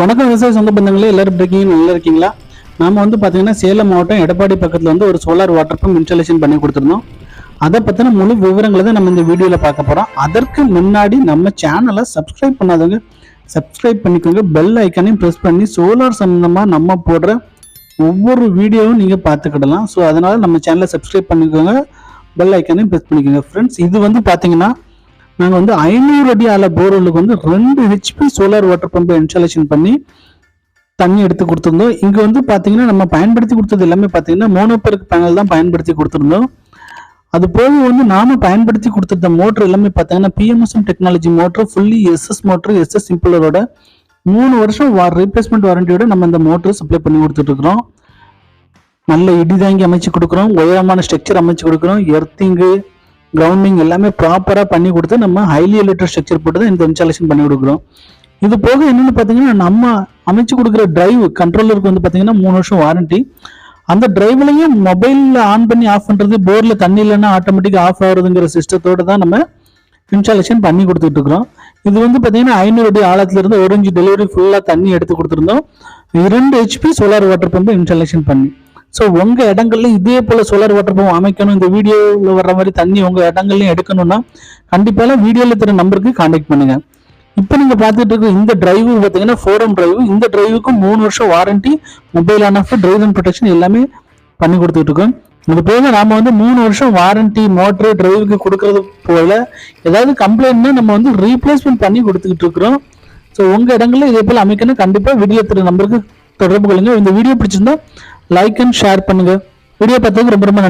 வணக்கம் விவசாய சொந்த பந்தங்களே எல்லாரும் இருக்கீங்க? நல்லா இருக்கீங்களா? நாம வந்து பார்த்தீங்கன்னா சேலம் மாவட்டம் எடப்பாடி பக்கத்தில் வந்து ஒரு சோலார் வாட்டர் பம்ப் இன்ஸ்டாலேஷன் பண்ணி கொடுத்துருந்தோம். அதை பற்றின முழு விவரங்களை தான் நம்ம இந்த வீடியோவில் பார்க்க போகிறோம் அதற்கு முன்னாடி நம்ம சேனலை சப்ஸ்கிரைப் பண்ணாதவங்க சப்ஸ்கிரைப் பண்ணிக்கோங்க. பெல் ஐக்கானையும் ப்ரெஸ் பண்ணி சோலார் சம்மந்தமாக நம்ம போடுற ஒவ்வொரு வீடியோவும் நீங்கள் பார்த்துக்கிடலாம். ஸோ அதனால் நம்ம சேனலை சப்ஸ்கிரைப் பண்ணிக்கோங்க. பெல் ஐக்கானையும் ப்ரெஸ் பண்ணிக்கோங்க. ஃப்ரெண்ட்ஸ் இது வந்து பார்த்தீங்கன்னா நாங்கள் வந்து ஐநூறு அடி ஆல போர்வெல்லுக்கு வந்து ரெண்டு ஹெச்பி சோலார் வாட்டர் பம்பை இன்ஸ்டாலேஷன் பண்ணி தண்ணி எடுத்து கொடுத்துருந்தோம். இங்கே வந்து பார்த்தீங்கன்னா நம்ம பயன்படுத்தி கொடுத்தது எல்லாமே பார்த்தீங்கன்னா மோனோபெருக்கு பேனல் தான் பயன்படுத்தி கொடுத்துருந்தோம். அது போக வந்து நாம பயன்படுத்தி கொடுத்துருந்த மோட்டர் எல்லாமே பார்த்தீங்கன்னா PMSM technology motor fully SS motor SS சிம்பிளரோட மூணு வருஷம் வா ரீப்ளேஸ்மெண்ட் வாரண்டியோட நம்ம இந்த மோட்டர் சப்ளை பண்ணி கொடுத்துட்ருக்குறோம் நல்ல இடி தாங்கி அமைச்சு கொடுக்குறோம். உயரமான ஸ்ட்ரக்சர் அமைச்சு கொடுக்குறோம். எர்த்திங்கு கிரவுண்டிங் எல்லாமே ப்ராப்பராக பண்ணி கொடுத்து நம்ம ஹைலி எலக்ட்ரிக் ஸ்ட்ரக்சர் போட்டு தான் இந்த இன்ஸ்டாலேஷன் பண்ணி கொடுக்குறோம். இது போக என்னென்னு பார்த்தீங்கன்னா நம்ம அமைச்சு கொடுக்குற டிரைவ் கண்ட்ரோலருக்கு வந்து பார்த்தீங்கன்னா மூணு வருஷம் வாரண்டி அந்த டிரைவ்லையும் மொபைலில் ஆன் பண்ணி ஆஃப் பண்ணுறது போர்டில் தண்ணி இல்லைன்னா ஆட்டோமேட்டிக்காக ஆஃப் ஆகுறதுங்கிற சிஸ்டத்தோடு தான் நம்ம இன்ஸ்டாலேஷன் பண்ணி கொடுத்துட்டு இருக்கிறோம். இது வந்து பார்த்தீங்கன்னா ஐநூறு அடி ஆழத்துலேருந்து ஒரு இன்ச்சு டெலிவரி ஃபுல்லாக தண்ணி எடுத்து கொடுத்துருந்தோம். இரண்டு HP solar water pump installation பண்ணி. ஸோ உங்க இடங்கள்ல இதே போல சோலார் வாட்டர் பம்ப் அமைக்கணும். இந்த வீடியோவில் வர்ற மாதிரி தண்ணி உங்க இடங்கள்லயும் எடுக்கணும்னா கண்டிப்பாக வீடியோவில் தர நம்பருக்கு கான்டாக்ட் பண்ணுங்க. இப்போ நீங்கள் பார்த்துட்டு இருக்க இந்த டிரைவு பார்த்தீங்கன்னா ஃபோரம் டிரைவு இந்த டிரைவுக்கு மூணு வருஷம் warranty mobile on off drive and protection எல்லாமே பண்ணி கொடுத்துட்டு இருக்கோம். இது போக நாம வந்து மூணு வருஷம் வாரண்டி மோட்டர் டிரைவுக்கு கொடுக்கறது போல ஏதாவது கம்ப்ளைண்ட்னா நம்ம வந்து ரீப்ளேஸ்மெண்ட் பண்ணி கொடுத்துக்கிட்டு இருக்கிறோம். ஸோ உங்க இடங்களில் இதே போல அமைக்கணும். கண்டிப்பா வீடியோ திரு நம்பருக்கு தொடர்பு கொள்ளுங்க. இந்த வீடியோ பிடிச்சிருந்தா லைக் அண்ட் ஷேர் பண்ணுங்க. வீடியோ பார்த்ததுக்கு ரொம்ப ரொம்ப நன்றி.